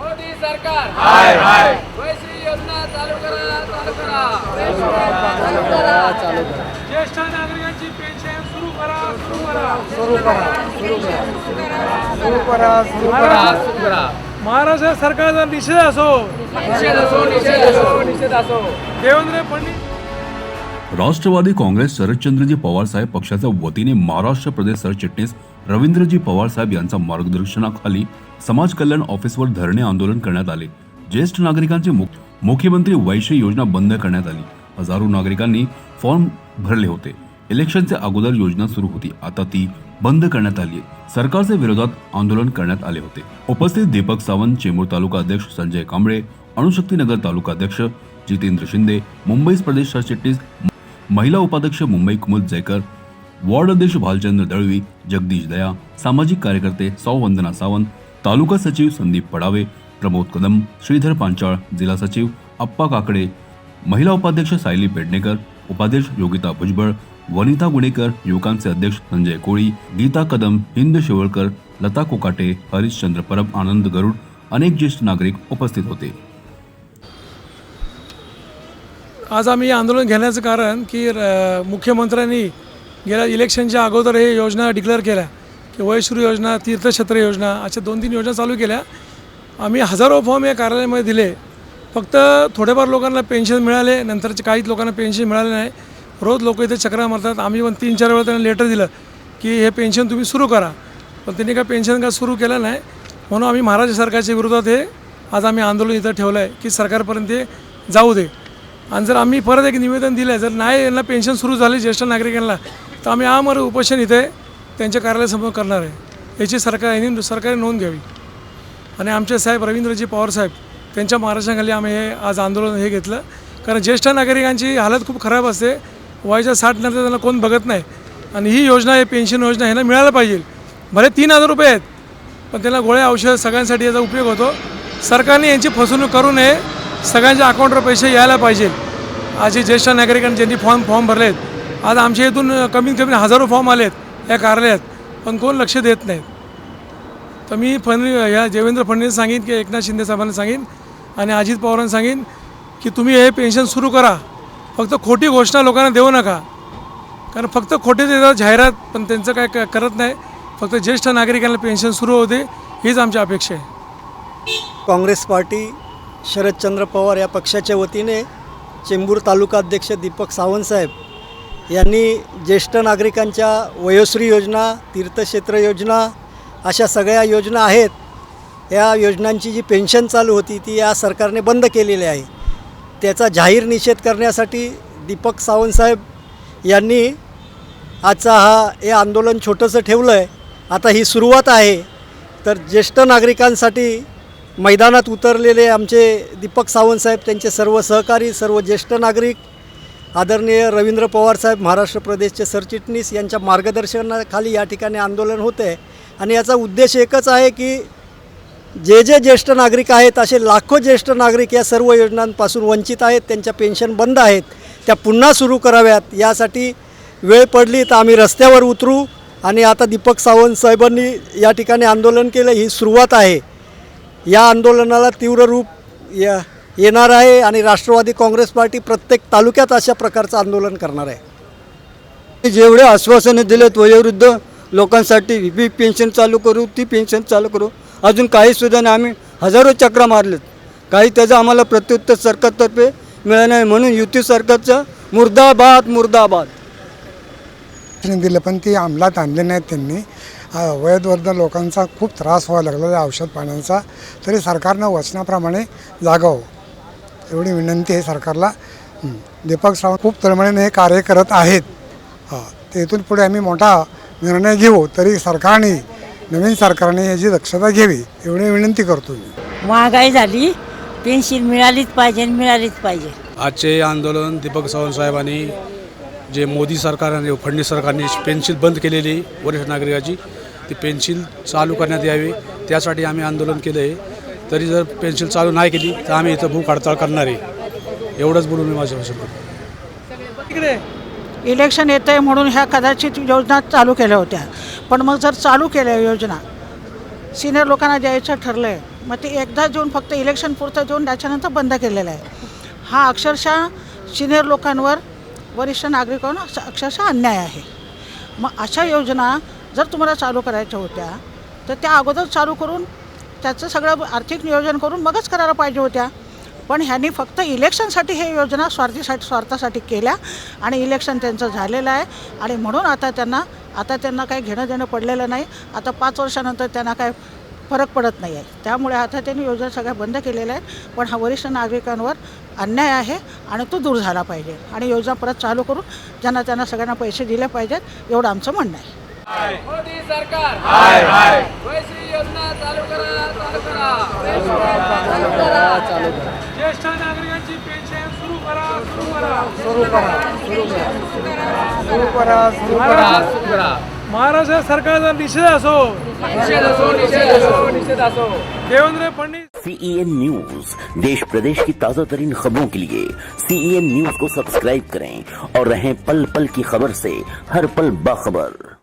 मोदी सरकार. वैश्वी योजना चालू करा चालू करा. ज्येष्ठ नागरिकांची पेन्शन सुरू करा सुरू करा. सुरू करा महाराष्ट्र सरकारचा निषेध असो निषेध असो निषेध असो निषेध असो. देवेंद्र फडणवीस राष्ट्रवादी काँग्रेस शरदचंद्रजी पवार साहेब पक्षाच्या वतीने महाराष्ट्र प्रदेश सरचिटणीस रवींद्रजी पवार साहेब यांच्या मार्गदर्शनाखाली समाज कल्याण ऑफिसवर धरणे आंदोलन करण्यात आले. ज्येष्ठ नागरिकांची मुख्यमंत्री वैश्य योजना बंद करण्यात आली. हजारो नागरिकांनी फॉर्म भरले होते. इलेक्शनच्या अगोदर योजना सुरू होती. आता ती बंद करण्यात आली सरकारच्या विरोधात आंदोलन करण्यात आले होते. उपस्थित दीपक सावंत चेंबूर तालुका अध्यक्ष संजय कांबळे अणुशक्तीनगर तालुका अध्यक्ष जितेंद्र शिंदे मुंबई प्रदेश सरचिटणीस महिला उपाध्यक्ष मुंबई कुमुद जयकर वॉर्ड अध्यक्ष भालचंद्र दळवी जगदीश दया सामाजिक कार्यकर्ते सौ वंदना सावंत तालुका सचिव संदीप पडावे प्रमोद कदम श्रीधर पांचाळ जिल्हा सचिव अप्पा काकडे महिला उपाध्यक्ष सायली पेडणेकर उपाध्यक्ष योगिता भुजबळ वनिता गुणेकर युवकांचे अध्यक्ष संजय कोळी गीता कदम हिंद शेवळकर लता कोकाटे हरिश्चंद्र परब आनंद गरुड अनेक ज्येष्ठ नागरिक उपस्थित होते. आज आम्ही आंदोलन घेण्याचं कारण की मुख्यमंत्र्यांनी गेल्या इलेक्शनच्या अगोदर हे योजना डिक्लेअर केल्या. की वयश्रू योजना तीर्थक्षेत्र योजना अशा दोन तीन योजना चालू केल्या. आम्ही हजारो फॉर्म या कार्यालयामध्ये दिले. फक्त थोडेफार लोकांना पेन्शन मिळाले नंतरचे काहीच लोकांना पेन्शन मिळाले नाही. रोज लोक इथे चक्रा मारतात. आम्ही पण तीन चार वेळा त्यांना लेटर दिलं की हे पेन्शन तुम्ही सुरू करा. पण त्यांनी काय पेन्शन का सुरू केलं नाही? म्हणून आम्ही महाराष्ट्र सरकारच्या विरोधात हे आज आम्ही आंदोलन इथं ठेवलं आहे की सरकारपर्यंत ते जाऊ दे. आणि जर आम्ही परत एक निवेदन दिलं जर नाही यांना पेन्शन सुरू झाली ज्येष्ठ नागरिकांना तर आम्ही आमर उपोषण इथे त्यांच्या कार्यालयासमोर करणार आहे. याची सरकार यांनी सरकारने नोंद घ्यावी. आणि आमचे साहेब रवींद्रजी पवार साहेब त्यांच्या मार्गदर्शनाखाली आम्ही हे आज आंदोलन हे घेतलं. कारण ज्येष्ठ नागरिकांची हालत खूप खराब असते. वयाच्या साठ नंतर त्यांना कोण बघत नाही. आणि ही योजना आहे पेन्शन योजना ह्यांना मिळायला पाहिजे. भले तीन हजार रुपये आहेत पण त्यांना गोळ्या औषध सगळ्यांसाठी याचा उपयोग होतो. सरकारने यांची फसवणूक करू नये. सगळ्यांच्या अकाउंटवर पैसे यायला पाहिजे. आज ज्येष्ठ नागरिकांनी ज्यांनी फॉर्म फॉर्म भरले आहेत आज आमच्या इथून कमीत कमी हजारो फॉर्म आले आहेत या कार्यालयात पण कोण लक्ष देत नाहीत. तर मी फडणवीस या देवेंद्र फडणवीस सांगेन की एकनाथ शिंदे साहेबांना सांगेन आणि अजित पवारांना सांगेन की तुम्ही हे पेन्शन सुरू करा. फक्त खोटी घोषणा लोकांना देऊ नका. कारण फक्त खोटे देतात जाहिरात पण त्यांचं काय क- करत नाही. फक्त ज्येष्ठ नागरिकांना पेन्शन सुरू होते हीच आमची अपेक्षा आहे. काँग्रेस पार्टी शरदचंद्र पवार या पक्षाच्या वतीने चेंबूर तालुका अध्यक्ष दीपक सावंतसाहेब यांनी ज्येष्ठ नागरिकांच्या वयोश्री योजना तीर्थक्षेत्र योजना अशा सगळ्या योजना आहेत. या योजनांची जी पेन्शन चालू होती ती या सरकारने बंद केलेली आहे. त्याचा जाहीर निषेध करण्यासाठी दीपक सावंतसाहेब यांनी आजचा हा हे आंदोलन छोटंसं ठेवलं आहे आता ही सुरुवात आहे. तर ज्येष्ठ नागरिकांसाठी मैदानात उतरलेले आमचे दीपक सावंत साहेब त्यांचे सर्व सहकारी सर्व ज्येष्ठ नागरिक आदरणीय रवींद्र पवार साहेब महाराष्ट्र प्रदेशचे सरचिटणीस यांच्या मार्गदर्शनाखाली या ठिकाणी आंदोलन होते आहे आणि याचा उद्देश एकच आहे की जे जे ज्येष्ठ नागरिक आहेत असे लाखो ज्येष्ठ नागरिक या सर्व योजनांपासून वंचित आहेत त्यांच्या पेन्शन बंद आहेत त्या पुन्हा सुरू कराव्यात यासाठी वेळ पडली तर आम्ही रस्त्यावर उतरू. आणि आता दीपक सावंत साहेबांनी या ठिकाणी आंदोलन केलं ही सुरुवात आहे. या आंदोलनाला तीव्र रूप या येणार आहे आणि राष्ट्रवादी काँग्रेस पार्टी प्रत्येक तालुक्यात अशा प्रकारचं आंदोलन करणार आहे. जेवढे आश्वासने दिलेत वयोवृद्ध लोकांसाठी ही पेन्शन चालू करू ती पेन्शन चालू करू अजून काही सुद्धा नाही. आम्ही हजारो चक्रा मारलेत. काही त्याचं आम्हाला प्रत्युत्तर सरकारतर्फे मिळालं नाही म्हणून युती सरकारचं मुर्दाबाद मुर्दाबाद. त्यांनी दिलं पण ती अंमलात आणले नाहीत त्यांनी. आ, वयोवृद्ध लोकांचा खूप त्रास व्हायला लागला औषध पाण्याचा. तरी सरकारनं वचनाप्रमाणे जागावं. एवढी विनंती आहे सरकारला. दीपक सावंत खूप तळमळीने हे कार्य करत आहेत. हां. तर इथून पुढे आम्ही मोठा निर्णय घेऊ तरी सरकारने नवीन सरकारने याची दक्षता घ्यावी एवढी विनंती करतो मी. महागाई झाली पेन्शन मिळालीच पाहिजे आणि मिळालीच पाहिजे. आजचे आंदोलन दीपक सावंत साहेबांनी जे मोदी सरकारने फडणवीस सरकारने पेन्शन बंद केलेली वरिष्ठ नागरिकाची ती पेन्शन चालू करण्यात यावी त्यासाठी आम्ही आंदोलन केलं आहे तरी जर पेन्शन चालू नाही केली तर आम्ही इथं भूक हडताळ करणार आहे. एवढंच बोलून मी माझ्या भाषण करतो इकडे. इलेक्शन येतं आहे म्हणून ह्या कदाचित योजना चालू केल्या होत्या. पण मग जर चालू केल्या योजना सिनियर लोकांना द्यायचं ठरलं आहे मग ते एकदा देऊन फक्त इलेक्शन पुरतं देऊन त्याच्यानंतर बंद केलेलं आहे. हा अक्षरशः सिनियर लोकांवर वरिष्ठ नागरिकांवर अक्षरशः अन्याय आहे. मग अशा योजना जर तुम्हाला चालू करायच्या होत्या तर त्या अगोदर चालू करून त्याचं सगळं आर्थिक नियोजन करून मगच करायला पाहिजे होत्या. पण ह्यांनी फक्त इलेक्शनसाठी हे योजना स्वार्थीसाठी स्वार्थासाठी केल्या आणि इलेक्शन त्यांचं झालेलं आहे. आणि म्हणून आता त्यांना आता त्यांना काही घेणं देणं पडलेलं नाही. आता पाच वर्षानंतर त्यांना काय फरक पडत नाही आहे. त्यामुळे आता त्यांनी योजना सगळ्या बंद केलेल्या आहेत. पण हा वरिष्ठ नागरिकांवर अन्याय आहे आणि तो दूर झाला पाहिजे. आणि योजना परत चालू करून ज्यांना त्यांना सगळ्यांना पैसे दिले पाहिजेत एवढं आमचं म्हणणं आहे. मोदी सरकार। हाय हाय। वैश्री योजना चालू करा चालू करा। चालू करा चालू करा। ज्येष्ठ नागरिकांची पेन्शन सुरू करा सुरू करा। सुरू करा महाराष्ट्र सरकारचा निषेध असो निषेध असो निषेध असो निषेध असो। देवेंद्र फडणवीस सीईएन न्यूज़ देश प्रदेश की ताज़ा तरीन खबरों के लिए सीईएन न्यूज़ को सब्सक्राइब करें और रहें पल पल की खबर से हर पल बाखबर।